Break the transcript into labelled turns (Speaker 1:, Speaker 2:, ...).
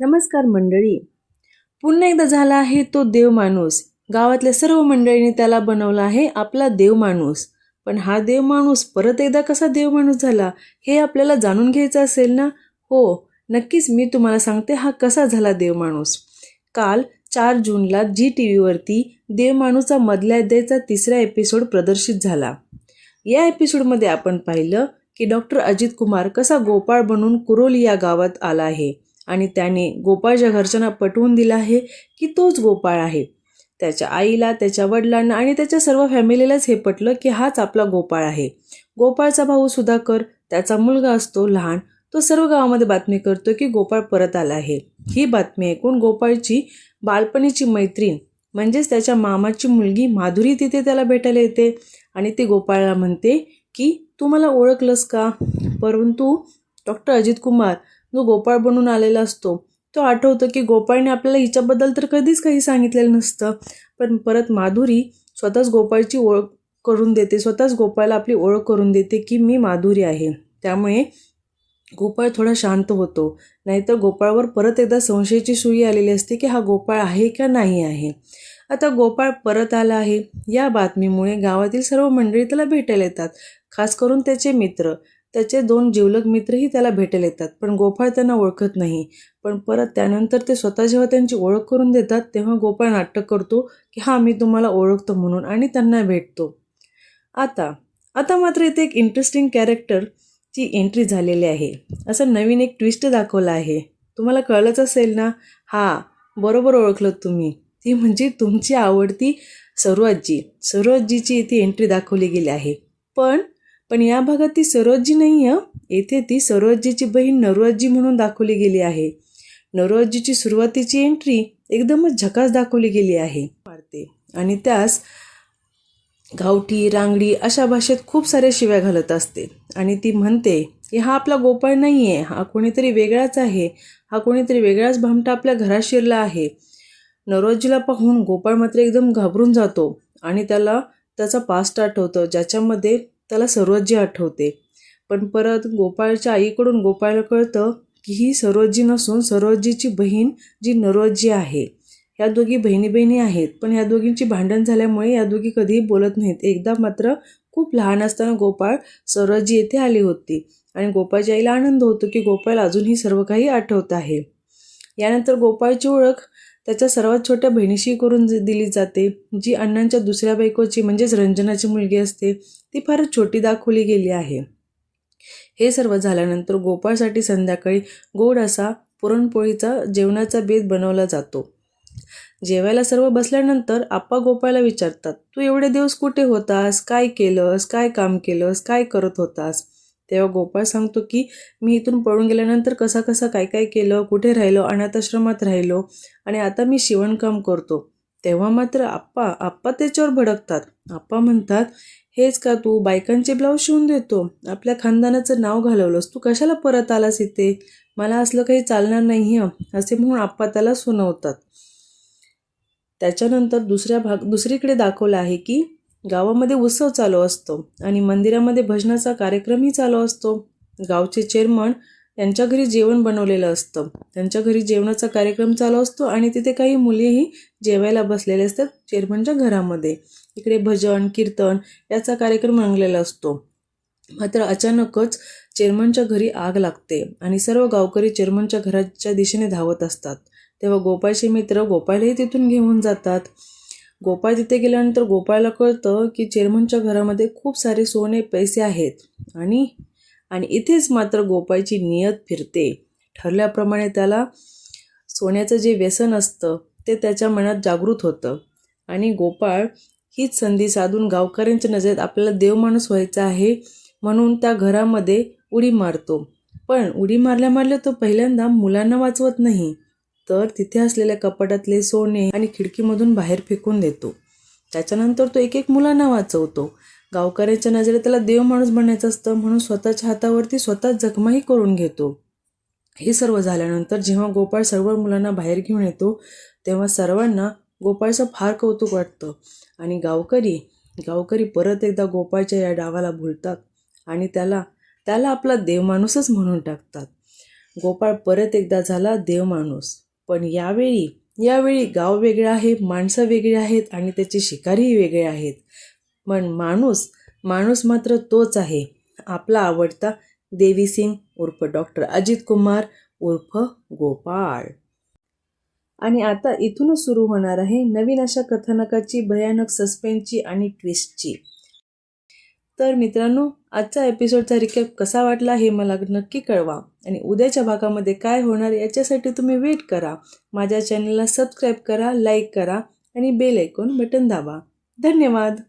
Speaker 1: नमस्कार मंडळी. पुन्हा एकदा झाला आहे तो देव माणूस. गावातल्या सर्व मंडळींनी त्याला बनवला आहे आपला देव माणूस. पण हा देव माणूस परत एकदा कसा देव माणूस झाला हे आपल्याला जाणून घ्यायचं असेल ना? हो नक्कीच मी तुम्हाला सांगते हा कसा झाला देव माणूस. काल चार जूनला जी टी व्हीवरती देव माणूसचा मधल्या अध्यायचा तिसरा एपिसोड प्रदर्शित झाला. या एपिसोडमध्ये आपण पाहिलं की डॉक्टर अजित कुमार कसा गोपाळ बनून कुरोली या गावात आला आहे. आणि त्याने गोपाळच्या घरच्यांना पटवून दिलं आहे की तोच गोपाळ आहे. त्याच्या आईला त्याच्या वडिलांना आणि त्याच्या सर्व फॅमिलीलाच हे पटलं की हाच आपला गोपाळ आहे. गोपाळचा भाऊ सुधाकर त्याचा मुलगा असतो लहान तो सर्व गावामध्ये बातमी करतो की गोपाळ परत आला आहे. ही बातमी ऐकून गोपाळची बालपणीची मैत्रीण म्हणजेच त्याच्या मामाची मुलगी माधुरी तिथे त्याला भेटायला येते आणि ती गोपाळला म्हणते की तू मला ओळखलंस का? परंतु डॉक्टर अजित कुमार जो गोपाळ बनून आलेला असतो तो आठवतो की गोपाळने आपल्याला हिच्याबद्दल तर कधीच काही सांगितलेलं नसतं. पण परत माधुरी स्वतःच गोपाळची ओळख करून देते स्वतःच गोपाळला आपली ओळख करून देते की मी माधुरी आहे. त्यामुळे गोपाळ थोडा शांत होतो. नाहीतर गोपाळवर परत एकदा संशयाची सुई आलेली असते की हा गोपाळ आहे का नाही आहे. आता गोपाळ परत आला आहे या बातमीमुळे गावातील सर्व मंडळी त्याला भेटायला येतात खास करून त्याचे मित्र. त्याचे दोन जिवलग मित्रही त्याला भेटेल येतात पण गोपाळ त्यांना ओळखत नाही. पण परत त्यानंतर ते स्वतः जेव्हा त्यांची ओळख करून देतात तेव्हा गोपाळ नाटक करतो की हां मी तुम्हाला ओळखतो म्हणून आणि त्यांना भेटतो. आता आता मात्र इथे एक इंटरेस्टिंग कॅरेक्टरची एंट्री झालेली आहे. असं नवीन एक ट्विस्ट दाखवला आहे. तुम्हाला कळलंच असेल ना? हां बरोबर ओळखलं तुम्ही. ती म्हणजे तुमची आवडती सरोजजी. सरोजजीची इथे एंट्री दाखवली गेली आहे. पण पण या भागात ती सरोजजी नाही आहे येथे ती सरोजजीची बहीण नरोजी म्हणून दाखवली गेली आहे. नरोजीची सुरुवातीची एंट्री एकदमच झकास दाखवली गेली आहे. वाढते आणि त्यास गावठी रांगडी अशा भाषेत खूप साऱ्या शिव्या घालत असते. आणि ती म्हणते की हा आपला गोपाळ नाही आहे हा कोणीतरी वेगळाच आहे. हा कोणीतरी वेगळाच भामटा आपल्या घरात शिरला आहे. नरोजीला पाहून गोपाळ मात्र एकदम घाबरून जातो. आणि त्याला त्याचा पास्ट आठवतं ज्याच्यामध्ये त्याला सरोजी आठवते. पण परत गोपाळच्या आईकडून गोपाळला कळतं की ही सरोजी नसून सरोजीची बहीण जी नरोजी आहे. या दोघी बहिणी बहिणी आहेत पण या दोघींची भांडण झाल्यामुळे या दोघी कधीही बोलत नाहीत. एकदा मात्र खूप लहान असताना गोपाळ सरोजी येथे आली होती आणि गोपाळच्या आईला आनंद होतो की गोपाळ अजूनही सर्व काही आठवत आहे. यानंतर गोपाळची ओळख त्याच्या सर्वात छोट्या बहिणीशी करून दिली जाते जी अण्णांच्या दुसऱ्या बायकोची म्हणजेच रंजनाची मुलगी असते ती फारच छोटी दाखवली गेली आहे. हे सर्व झाल्यानंतर गोपाळसाठी संध्याकाळी गोड असा पुरणपोळीचा जेवणाचा बेत बनवला जातो. जेवायला सर्व बसल्यानंतर आप्पा गोपाळला विचारतात तू एवढे दिवस कुठे होतास? काय केलंस? काय काम केलंस? काय करत होतास? तेव्हा गोपाळ सांगतो की मी इथून पळून गेल्यानंतर कसा कसा काय काय केलं कुठे राहिलो अनाथाश्रमात राहिलो आणि आता मी शिवणकाम करतो. तेव्हा मात्र आप्पा आप्पा त्याच्यावर भडकतात. आप्पा म्हणतात हेच का तू बायकांचे ब्लाऊज शिवून देतो? आपल्या खानदानाचं नाव घालवलंस. तू कशाला परत आलास इथे? मला असलं काही चालणार नाही असे म्हणून आप्पा त्याला सुनवतात. त्याच्यानंतर दुसऱ्या भाग दुसरीकडे दाखवलं आहे की गावामध्ये उत्सव चालू असतो आणि मंदिरामध्ये भजनाचा कार्यक्रमही चालू असतो. गावचे चेअरमन त्यांच्या घरी जेवण बनवलेलं असतं. त्यांच्या घरी जेवणाचा कार्यक्रम चालू असतो आणि तिथे काही मुलीही जेवायला बसलेले असतात चेअरमनच्या घरामध्ये. इकडे भजन कीर्तन याचा कार्यक्रम रंगलेला असतो. मात्र अचानकच चेअरमनच्या घरी आग लागते आणि सर्व गावकरी चेअरमनच्या घराच्या दिशेने धावत असतात. तेव्हा गोपाळचे मित्र गोपाळही तिथून घेऊन जातात. गोपाळ तिथे गेल्यानंतर गोपाळला कळतं की चेअरमनच्या घरामध्ये खूप सारे सोने पैसे आहेत. आणि आणि इथेच मात्र गोपाळची नियत फिरते. ठरल्याप्रमाणे त्याला सोन्याचं जे व्यसन असतं ते त्याच्या मनात जागृत होतं. आणि गोपाळ हीच संधी साधून गावकऱ्यांच्या नजरेत आपल्याला देवमाणूस व्हायचा आहे म्हणून त्या घरामध्ये उडी मारतो. पण उडी मारल्या मारल्या तो पहिल्यांदा मुलांना वाचवत नाही. तर तिथे असलेल्या कपाटातले सोने आणि खिडकीमधून बाहेर फेकून देतो. त्याच्यानंतर तो एक एक मुलांना वाचवतो. गावकऱ्यांच्या नजरेत त्याला देव माणूस बनण्याचं असतं म्हणून स्वतःच्या हातावरती स्वतः जखमाही करून घेतो. हे सर्व झाल्यानंतर जेव्हा गोपाळ सर्व मुलांना बाहेर घेऊन येतो तेव्हा सर्वांना गोपाळचं फार कौतुक वाटतं. आणि गावकरी गावकरी परत एकदा गोपाळच्या या डावाला भुलतात आणि त्याला त्याला आपला देवमाणूसच म्हणून टाकतात. गोपाळ परत एकदा झाला देव माणूस. पण यावेळी यावेळी गाव वेगळं आहे माणसं वेगळी आहेत आणि त्याचे शिकारीही वेगळे आहेत. पण माणूस माणूस मात्र तोच आहे. आपला आवडता देवी सिंग उर्फ डॉक्टर अजित कुमार उर्फ गोपाळ. आणि आता इथूनच सुरू होणार आहे नवीन अशा कथानकाची भयानक सस्पेन्सची आणि ट्विस्टची तर मित्रांनो आजचा एपिसोडचा रिकॅप कसा वाटला हे मला नक्की कळवा. आणि उद्याच्या भागामध्ये काय होणार याच्यासाठी तुम्ही वेट करा. माझ्या चॅनलला सबस्क्राईब करा लाईक करा आणि बेल ऐकून बटन दाबा. धन्यवाद!